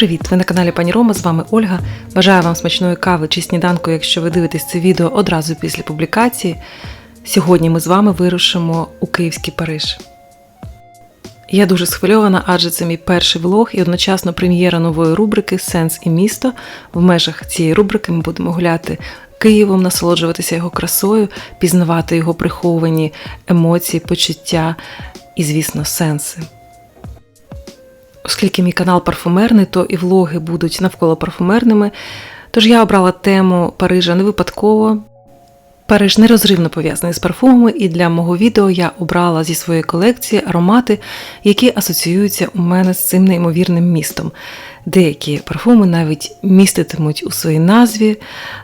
привіт! Ви на каналі Пані Рома, з вами Ольга. Бажаю вам смачної кави чи сніданку, якщо ви дивитесь це відео одразу після публікації. Сьогодні ми з вами вирушимо у Київський Париж. Я дуже схвильована, адже це мій перший влог і одночасно прем'єра нової рубрики Сенс і місто. В межах цієї рубрики ми будемо гуляти Києвом, насолоджуватися його красою, пізнавати його приховані емоції, почуття і, звісно, сенси. Оскільки мій канал парфумерний, то і влоги будуть навколо парфумерними. Тож я обрала тему Парижа не випадково. Париж нерозривно пов'язаний з парфумами, і для мого відео я обрала зі своєї колекції аромати, які асоціюються у мене з цим неймовірним містом. Деякі парфуми навіть міститимуть у своїй назві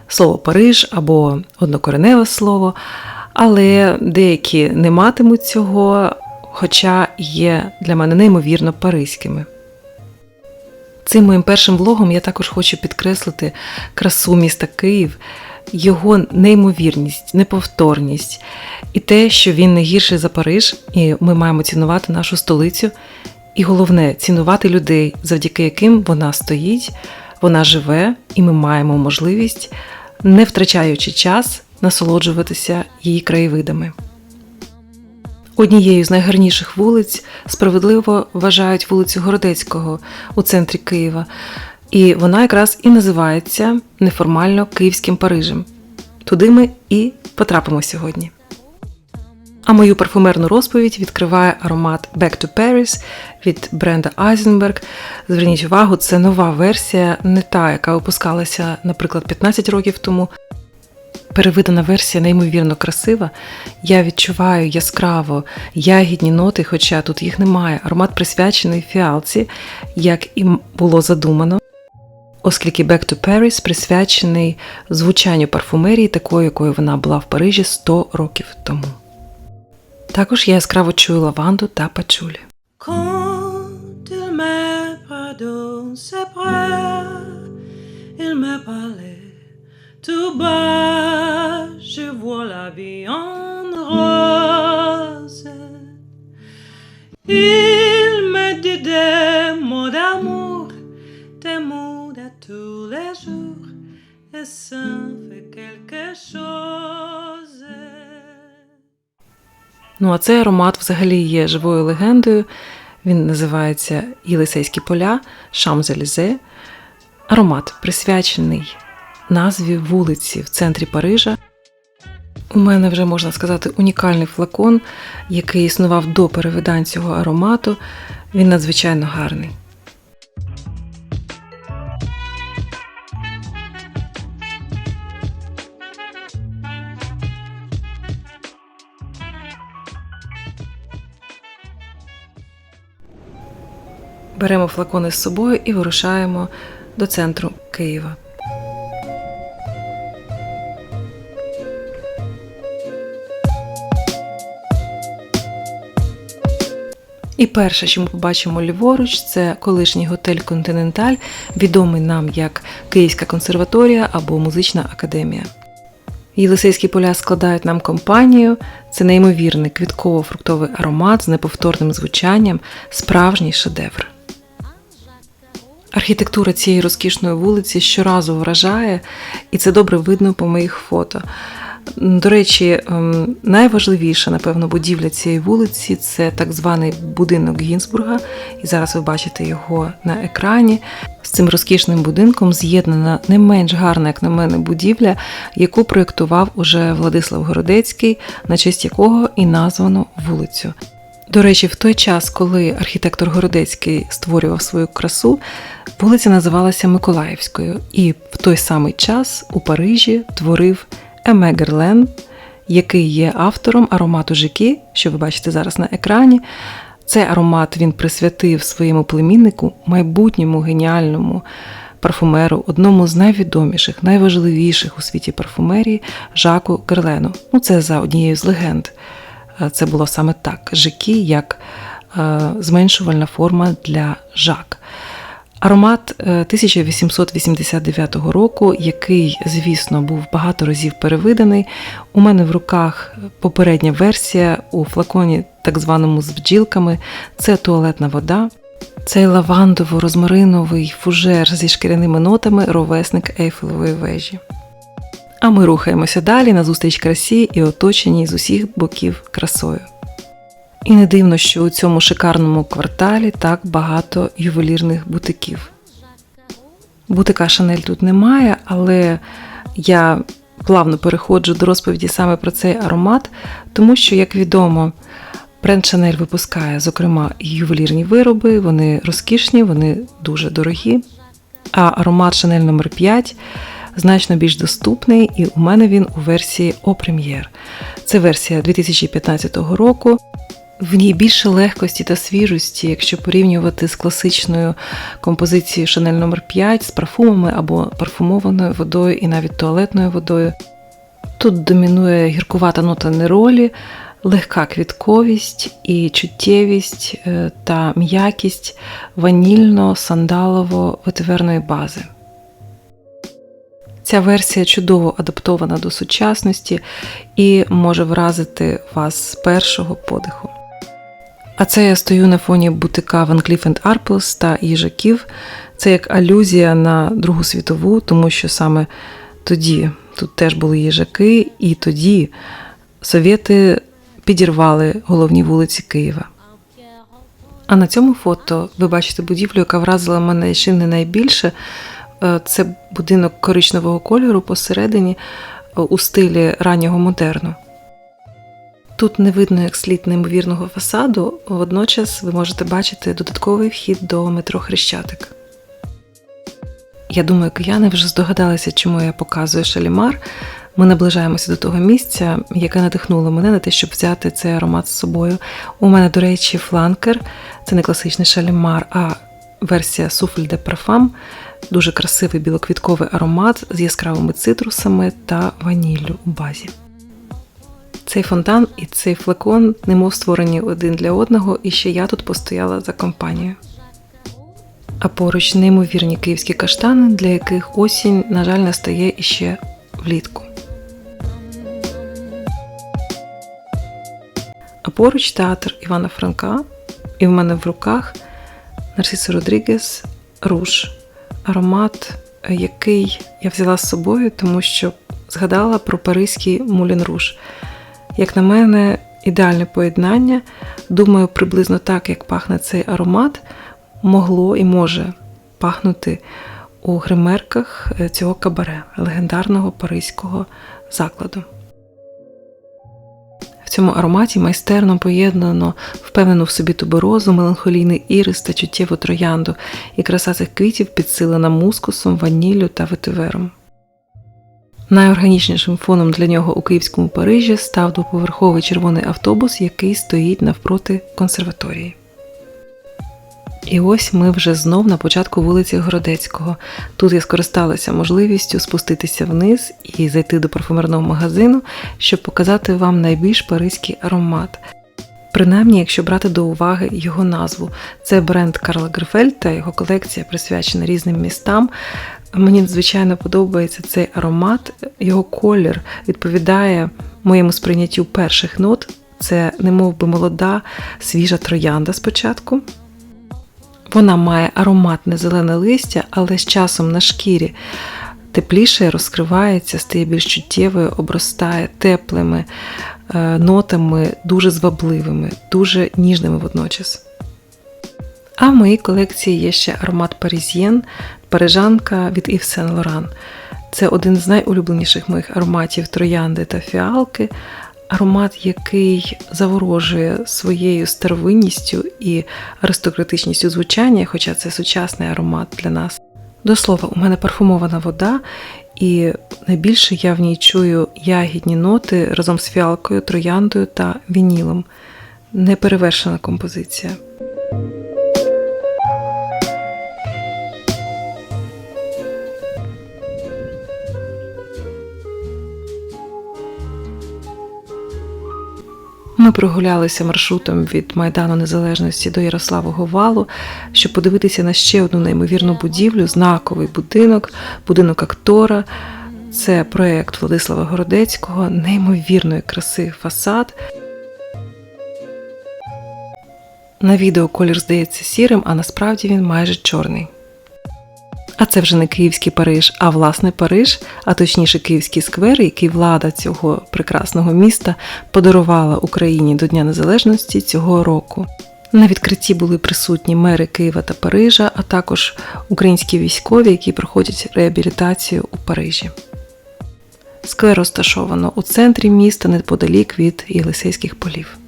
слово Париж або однокореневе слово, але деякі не матимуть цього, хоча є для мене неймовірно паризькими. Цим моїм першим влогом я також хочу підкреслити красу міста Київ, його неймовірність, неповторність і те, що він не гірший за Париж, і ми маємо цінувати нашу столицю. І головне цінувати людей, завдяки яким вона стоїть, вона живе, і ми маємо можливість, не втрачаючи час, насолоджуватися її краєвидами. Однією з найгарніших вулиць справедливо вважають вулицю Городецького у центрі Києва, і вона якраз і називається неформально Київським Парижем. Туди ми і потрапимо сьогодні. А мою парфумерну розповідь відкриває аромат Back to Paris від бренда Eisenberg. Зверніть увагу, це нова версія, не та, яка випускалася, наприклад, 15 років тому. Перевидана версія неймовірно красива. Я відчуваю яскраво ягідні ноти, хоча тут їх немає. Аромат присвячений фіалці, як і було задумано, оскільки Back to Paris присвячений звучанню парфумерії, такою, якою вона була в Парижі 100 років тому. Також я яскраво чую лаванду та пачулі. Il me parlait tout bas, je vois la vie en rose. Il me dit des mots d'amour, des mots de tous les jours, et ça fait quelque chose. Ну а цей аромат взагалі є живою легендою. Він називається Єлисейські поля Шамзелізе. Аромат присвячений назві вулиці в центрі Парижа. У мене вже можна сказати унікальний флакон, який існував до перевидань цього аромату. Він надзвичайно гарний. Беремо флакони з собою і вирушаємо до центру Києва. І перше, що ми побачимо ліворуч, це колишній готель Континенталь, відомий нам як Київська консерваторія або музична академія. Єлисейські поля складають нам компанію. Це неймовірний квітково-фруктовий аромат з неповторним звучанням, справжній шедевр. Архітектура цієї розкішної вулиці щоразу вражає, і це добре видно по моїх фото. До речі, ем, найважливіша, напевно, будівля цієї вулиці це так званий будинок Гінзбурга. І зараз ви бачите його на екрані. З цим розкішним будинком з'єднана не менш гарна, як на мене, будівля, яку проєктував уже Владислав Городецький, на честь якого і названо вулицю. До речі, в той час, коли архітектор Городецький створював свою красу, вулиця називалася Миколаївською, і в той самий час у Парижі творив Еме Герлен, який є автором аромату Жики, що ви бачите зараз на екрані. Цей аромат він присвятив своєму племіннику, майбутньому геніальному парфумеру, одному з найвідоміших, найважливіших у світі парфумерії Жаку Герлену. Ну, це за однією з легенд. Е, Це було саме так: Жики як е, зменшувальна форма для Жак. Аромат е, 1889 року, який, звісно, був багато разів перевиданий. У мене в руках попередня версія у флаконі, так званому з бджілками. Це туалетна вода. Цей лавандово-розмариновий фужер зі шкіряними нотами ровесник Ейфелевої вежі. А ми рухаємося далі назустріч красі і оточені з усіх боків красою. І не дивно, що у цьому шикарному кварталі так багато ювелірних бутиків. Бутика Шанель тут немає, але я плавно переходжу до розповіді саме про цей аромат, тому що, як відомо, бренд Шанель випускає, зокрема, ювелірні вироби, вони розкішні, вони дуже дорогі. А аромат Шанель номер 5 значно більш доступний, і у мене він у версії О Прем'єр. Це версія 2015 року. В ній більше легкості та свіжості, якщо порівнювати з класичною композицією Шанель номер 5 з парфумами або парфумованою водою і навіть туалетною водою. Тут домінує гіркувата нота неролі, легка квітковість і чуттєвість е, та м'якість ванільно-сандалово-ветиверної бази. Ця версія чудово адаптована до сучасності і може вразити вас з першого подиху. А це я стою на фоні бутика Van Cleef Arpels та їжаків. Це як алюзія на Другу світову, тому що саме тоді тут теж були їжаки, і тоді совєти підірвали головні вулиці Києва. А на цьому фото ви бачите будівлю, яка вразила мене ще не найбільше. Е, Це будинок коричневого кольору посередині е, у стилі раннього модерну. Тут не видно як слід неймовірного фасаду, водночас ви можете бачити додатковий вхід до метро Хрещатик. Я думаю, кияни вже здогадалися, чому я показую шалімар. Ми наближаємося до того місця, яке надихнуло мене на те, щоб взяти цей аромат з собою. У мене, до речі, фланкер це не класичний шалімар, а версія Souffle de Parfum. Дуже красивий білоквітковий аромат з яскравими цитрусами та ваніллю у базі. Цей фонтан і цей флакон немов створені один для одного, і ще я тут постояла за компанією. А поруч неймовірні київські каштани, для яких осінь, на жаль, настає іще влітку. А поруч театр Івана Франка, і в мене в руках Нарсисо Родрігес Руш, аромат, який я взяла з собою, тому що згадала про паризький Мулін Руш. Як на мене, ідеальне поєднання. Думаю, приблизно так, як пахне цей аромат, могло і може пахнути у гримерках е, цього кабаре, легендарного паризького закладу. В цьому ароматі майстерно поєднано впевнену в собі туберозу, меланхолійний ірис та чуттєву троянду, і краса цих квітів підсилена мускусом, ваніллю та ветивером. Найорганічнішим фоном для нього у київському Парижі став двоповерховий червоний автобус, який стоїть навпроти консерваторії. І ось ми вже знов на початку вулиці Городецького. Тут я скористалася можливістю спуститися вниз і зайти до парфумерного магазину, щоб показати вам найбільш паризький аромат. Принаймні, якщо брати до уваги його назву, це бренд Карла Грифель та його колекція присвячена різним містам. Мені звичайно подобається цей аромат, його колір відповідає моєму сприйняттю перших нот. Це немов би молода, свіжа троянда спочатку. Вона має ароматне зелене листя, але з часом на шкірі тепліше розкривається, стає більш чуттєвою, обростає теплими е, нотами, дуже звабливими, дуже ніжними водночас. А в моїй колекції є ще аромат Паризьєн, парижанка від Yves Saint Laurent. Це один з найулюбленіших моїх ароматів троянди та фіалки. Аромат, який заворожує своєю старовинністю і аристократичністю звучання, хоча це сучасний аромат для нас. До слова, у мене парфумована вода, і найбільше я в ній чую ягідні ноти разом з фіалкою, трояндою та вінілом. Неперевершена композиція. Ми прогулялися маршрутом від Майдану Незалежності до Ярославого валу, щоб подивитися на ще одну неймовірну будівлю, знаковий будинок, будинок актора. Це проєкт Владислава Городецького, неймовірної краси фасад. На відео колір здається сірим, а насправді він майже чорний. А це вже не київський Париж, а власне Париж, а точніше Київський сквер, який влада цього прекрасного міста подарувала Україні до Дня Незалежності цього року. На відкритті були присутні мери Києва та Парижа, а також українські військові, які проходять реабілітацію у Парижі. Сквер розташовано у центрі міста неподалік від Єлисейських полів.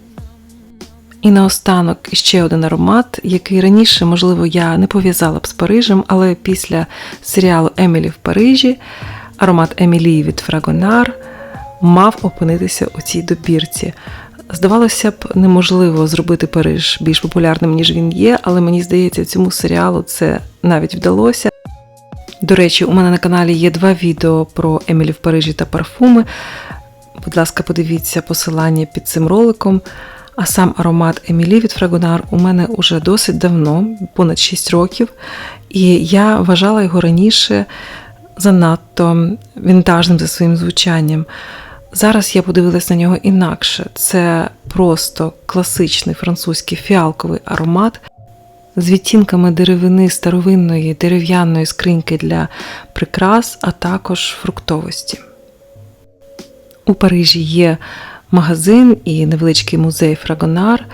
І наостанок ще один аромат, який раніше, можливо, я не пов'язала б з Парижем, але після серіалу Емілі в Парижі аромат Емілії від Фрагонар мав опинитися у цій добірці. Здавалося б, неможливо зробити Париж більш популярним, ніж він є, але мені здається, цьому серіалу це навіть вдалося. До речі, у мене на каналі є два відео про Емілі в Парижі та парфуми. Будь ласка, подивіться посилання під цим роликом. А сам аромат Емілі від Фрагонар у мене уже досить давно, понад 6 років, і я вважала його раніше занадто вінтажним за своїм звучанням. Зараз я подивилась на нього інакше. Це просто класичний французький фіалковий аромат з відтінками деревини старовинної дерев'яної скриньки для прикрас, а також фруктовості. У Парижі є магазин і невеличкий музей Фрагонар.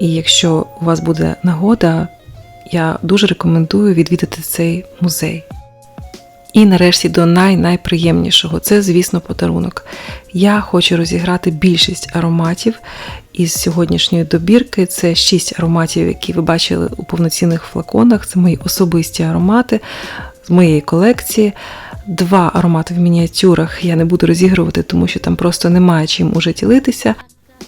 І якщо у вас буде нагода, я дуже рекомендую відвідати цей музей. І нарешті до най-найприємнішого це, звісно, подарунок. Я хочу розіграти більшість ароматів із сьогоднішньої добірки. Це 6 ароматів, які ви бачили у повноцінних флаконах. Це мої особисті аромати з моєї колекції. Два аромати в мініатюрах я не буду розігрувати, тому що там просто немає чим уже ділитися.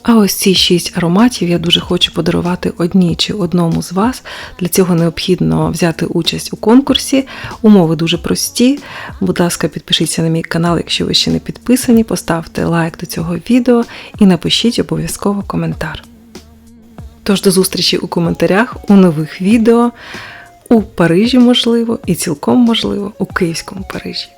А ось ці шість ароматів я дуже хочу подарувати одній чи одному з вас. Для цього необхідно взяти участь у конкурсі. Умови дуже прості. Будь ласка, підпишіться на мій канал, якщо ви ще не підписані, поставте лайк до цього відео і напишіть обов'язково коментар. Тож до зустрічі у коментарях у нових відео у Парижі, можливо, і цілком можливо у Київському Парижі.